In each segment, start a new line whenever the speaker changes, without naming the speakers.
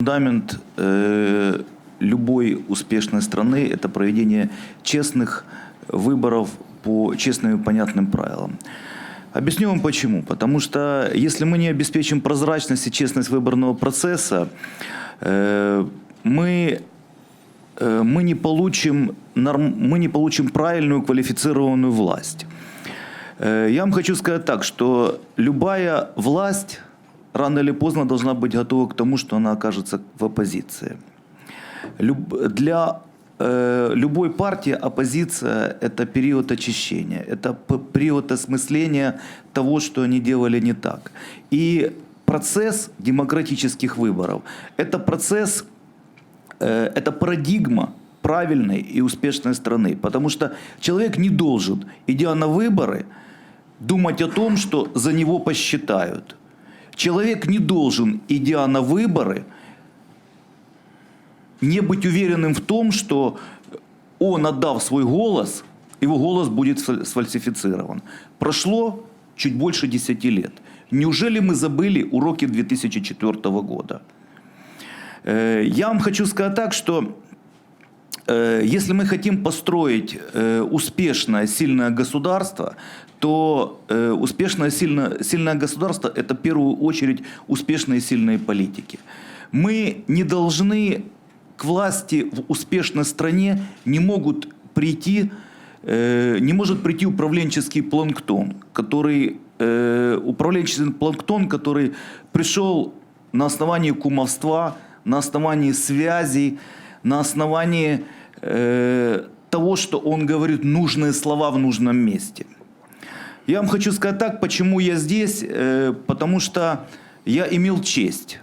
Фундамент э, любой успешной страны – это проведение честных выборов по честным и понятным правилам. Объясню вам почему. Потому что если мы не обеспечим прозрачность и честность выборного процесса, э, мы, э, мы, не получим, норм- мы не получим правильную квалифицированную власть. Э, Я вам хочу сказать так, что любая власть рано или поздно должна быть готова к тому, что она окажется в оппозиции. Люб- Для э, любой партии оппозиция – это период очищения, это период осмысления того, что они делали не так. И процесс демократических выборов – это процесс э, это парадигма правильной и успешной страны. Потому что человек не должен, идя на выборы, думать о том, что за него посчитают. Человек не должен, идя на выборы, не быть уверенным в том, что он, отдав свой голос, его голос будет сфаль- сфальсифицирован. Прошло чуть больше 10 лет. Неужели мы забыли уроки 2004 года? Э, Я вам хочу сказать так, что если мы хотим построить э, успешное, сильное государство, то э, успешное, сильное, сильное государство – это в первую очередь успешные, сильные политики. Мы не должны к власти в успешной стране не могут прийти, э, не может прийти управленческий планктон, который, э, управленческий планктон, который пришел на основании кумовства, на основании связей, на основании э, того, что он говорит нужные слова в нужном месте. Я вам хочу сказать так, почему я здесь, э, потому что я имел честь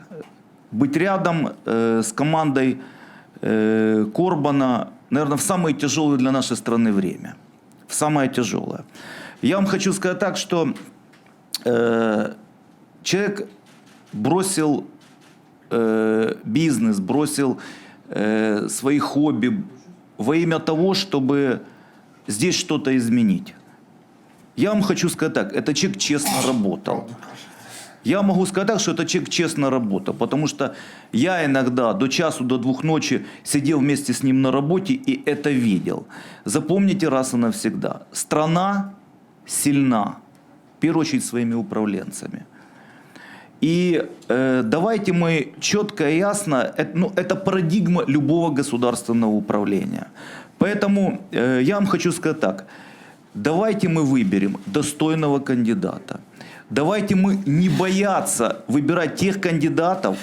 быть рядом э, с командой э, Корбана, наверное, в самое тяжелое для нашей страны время. В самое тяжелое. Я вам хочу сказать так, что э, человек бросил э, бизнес, бросил э, свои хобби во имя того, чтобы здесь что-то изменить. Я вам хочу сказать так, это человек честно работал. Я могу сказать так, что это человек честно работал, потому что я иногда до часу, до двух ночи сидел вместе с ним на работе и это видел. Запомните раз и навсегда. Страна сильна, в первую очередь, своими управленцами. И э, давайте мы четко и ясно, это, ну, это парадигма любого государственного управления. Поэтому э, я вам хочу сказать так. Давайте мы выберем достойного кандидата. Давайте мы не бояться выбирать тех кандидатов,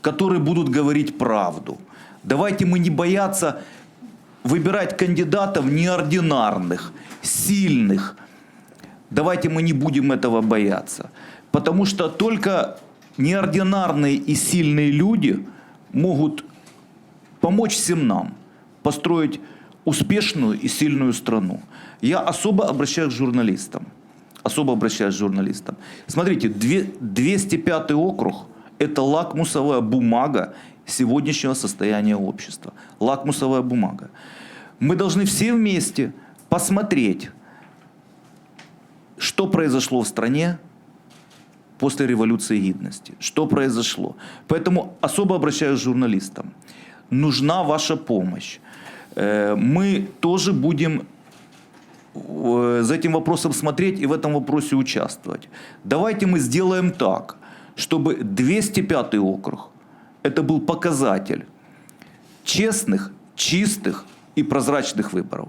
которые будут говорить правду. Давайте мы не бояться выбирать кандидатов неординарных, сильных. Давайте мы не будем этого бояться. Потому что только неординарные и сильные люди могут помочь всем нам построить успешную и сильную страну. Я особо обращаюсь к журналистам. Особо обращаюсь к журналистам. Смотрите, две- 205 округ – это лакмусовая бумага сегодняшнего состояния общества. Лакмусовая бумага. Мы должны все вместе посмотреть, что произошло в стране после революции гидности. Что произошло? Поэтому особо обращаюсь к журналистам. Нужна ваша помощь. Э, Мы тоже будем э, за этим вопросом смотреть и в этом вопросе участвовать. Давайте мы сделаем так, чтобы 205 округ это был показатель честных, чистых и прозрачных выборов.